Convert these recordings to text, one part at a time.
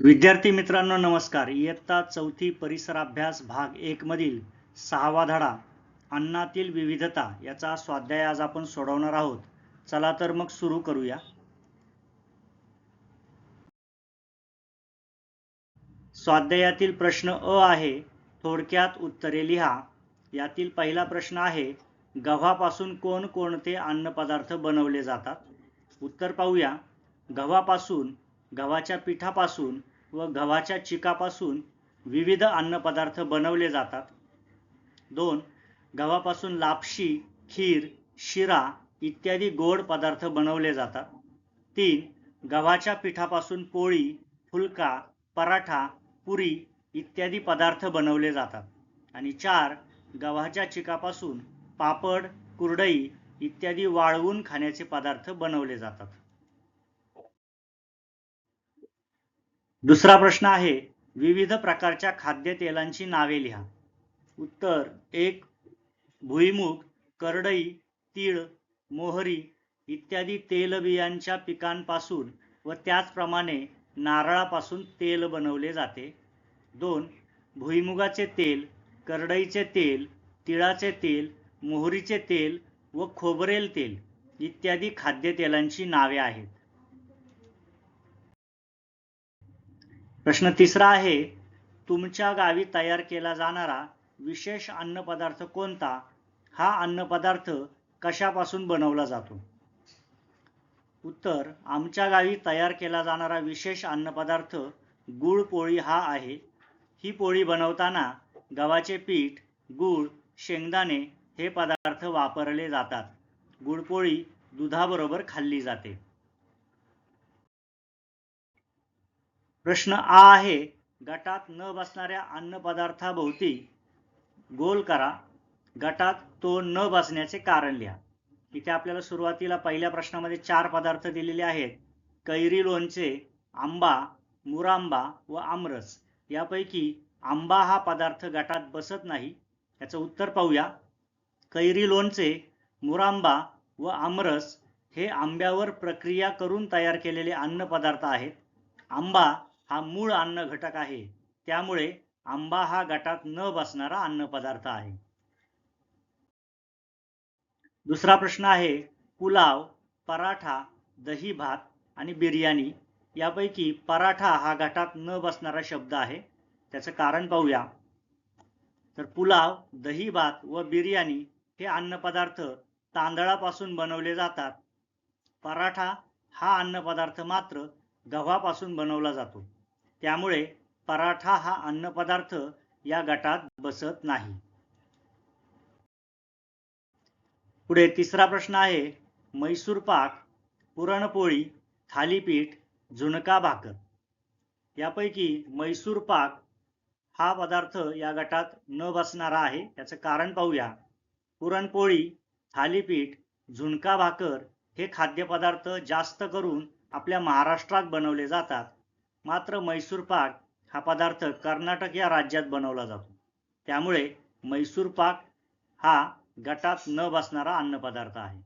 विद्यार्थी मित्रांनो नमस्कार. इयत्ता चौथी परिसर अभ्यास भाग एक मधील सहावा धडा अन्नातील विविधता याचा स्वाध्याय आज आपण सोडवणार आहोत. चला तर मग सुरू करूया. स्वाध्यायातील प्रश्न अ आहे थोडक्यात उत्तरे लिहा. यातील पहिला प्रश्न आहे गव्हापासून कोणकोणते अन्नपदार्थ बनवले जातात? उत्तर पाहूया. गव्हापासून गव्हाच्या पिठापासून व गव्हाच्या चिकापासून विविध अन्नपदार्थ बनवले जातात. दोन गव्हापासून लापशी खीर शिरा इत्यादी गोड पदार्थ बनवले जातात. तीन गव्हाच्या पिठापासून पोळी फुलका पराठा पुरी इत्यादी पदार्थ बनवले जातात. आणि चार गव्हाच्या चिकापासून पापड कुरडई इत्यादी वाळवून खाण्याचे पदार्थ बनवले जातात. दुसरा प्रश्न आहे विविध प्रकारच्या खाद्यतेलांची नावे लिहा. उत्तर एक भुईमुग करडई तीळ मोहरी इत्यादी तेलबियांच्या पिकांपासून व त्याचप्रमाणे नारळापासून तेल बनवले जाते. दोन भुईमुगाचे तेल करडईचे तेल तिळाचे तेल मोहरीचे तेल व खोबरेल तेल इत्यादी खाद्यतेलांची नावे आहेत. प्रश्न तिसरा आहे तुमच्या गावी तयार केला जाणारा विशेष अन्नपदार्थ कोणता? हा अन्नपदार्थ कशापासून बनवला जातो? उत्तर आमच्या गावी तयार केला जाणारा विशेष अन्नपदार्थ गुळ पोळी हा आहे. ही पोळी बनवताना गव्हाचे पीठ गूळ शेंगदाणे हे पदार्थ वापरले जातात. गुळपोळी दुधाबरोबर खाल्ली जाते. प्रश्न आ आहे गटात न बसणाऱ्या अन्नपदार्थाभोवती गोल करा. गटात तो न बसण्याचे कारण लिहा. इथे आपल्याला सुरुवातीला पहिल्या प्रश्नामध्ये चार पदार्थ दिलेले आहेत. कैरी लोणचे आंबा मुरांबा व आमरस. यापैकी आंबा हा पदार्थ गटात बसत नाही. याचं उत्तर पाहूया. कैरी लोणचे मुरांबा व आमरस हे आंब्यावर प्रक्रिया करून तयार केलेले अन्नपदार्थ आहेत. आंबा हा मूळ अन्न घटक आहे. त्यामुळे आंबा हा गटात न बसणारा अन्नपदार्थ आहे. दुसरा प्रश्न आहे पुलाव पराठा दही भात आणि बिर्याणी यापैकी पराठा हा गटात न बसणारा शब्द आहे. त्याचं कारण पाहूया. तर पुलाव दही भात व बिर्याणी हे अन्नपदार्थ तांदळापासून बनवले जातात. पराठा हा अन्नपदार्थ मात्र गव्हापासून बनवला जातो. त्यामुळे पराठा हा अन्नपदार्थ या गटात बसत नाही. पुढे तिसरा प्रश्न आहे मैसूर पाक पुरणपोळी थालीपीठ झुणका भाकर. यापैकी मैसूर पाक हा पदार्थ या गटात न बसणारा आहे. याचं कारण पाहूया. पुरणपोळी थालीपीठ झुणका भाकर हे खाद्यपदार्थ जास्त करून आपल्या महाराष्ट्रात बनवले जातात. मात्र मैसूर पाक हा पदार्थ कर्नाटक या राज्यात बनवला जातो. त्यामुळे मैसूर पाक हा गटात न बसणारा अन्नपदार्थ आहे.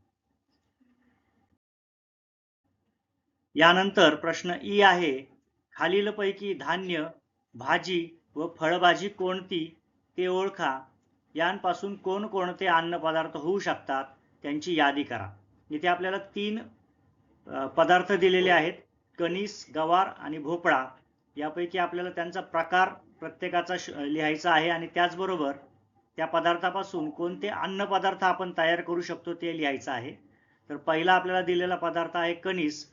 यानंतर प्रश्न ई आहे खालीलपैकी धान्य भाजी व फळभाजी कोणती ते ओळखा. यांपासून कोणकोणते अन्नपदार्थ होऊ शकतात त्यांची यादी करा. इथे आपल्याला तीन पदार्थ दिलेले आहेत. कणीस गवार आणि भोपळा यापैकी आपल्याला त्यांचा प्रकार प्रत्येकाचा लिहायचा आहे आणि त्याचबरोबर त्या पदार्थापासून कोणते अन्नपदार्थ आपण तयार करू शकतो ते लिहायचं आहे. तर पहिला आपल्याला दिलेला पदार्थ आहे कणीस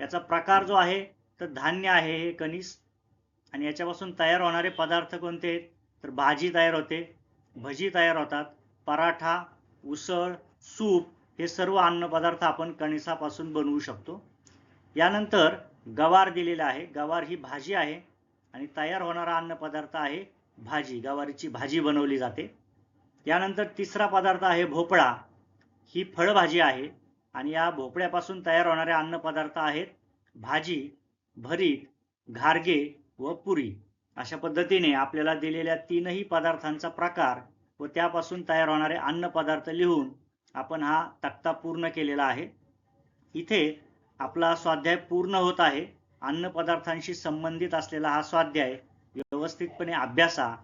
याचा प्रकार जो आहे तर धान्य आहे हे कणीस आणि याच्यापासून तयार होणारे पदार्थ कोणते आहेत? तर भाजी तयार होते भजी तयार होतात पराठा उसळ सूप हे सर्व अन्नपदार्थ आपण कणिसापासून बनवू शकतो. यानंतर गवार दिलेला आहे. गवार ही भाजी आहे आणि तयार होणारा अन्नपदार्थ आहे भाजी. गवारीची भाजी बनवली जाते. यानंतर तिसरा पदार्थ आहे भोपळा. ही फळभाजी आहे आणि या भोपळ्यापासून तयार होणारे अन्नपदार्थ आहेत भाजी भरीत घारगे व पुरी. अशा पद्धतीने आपल्याला दिलेल्या तीनही पदार्थांचा प्रकार व त्यापासून तयार होणारे अन्नपदार्थ लिहून आपण हा तक्ता पूर्ण केलेला आहे. इथे आपला स्वाध्याय पूर्ण होत आहे. अन्नपदार्थांशी संबंधित असलेला हा स्वाध्याय व्यवस्थितपणे अभ्यासा.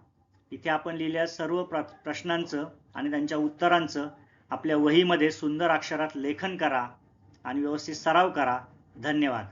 इथे आपण लिहिलेल्या सर्व प्र प्रश्नांचं आणि त्यांच्या उत्तरांचं आपल्या वहीमध्ये सुंदर अक्षरात लेखन करा आणि व्यवस्थित सराव करा. धन्यवाद.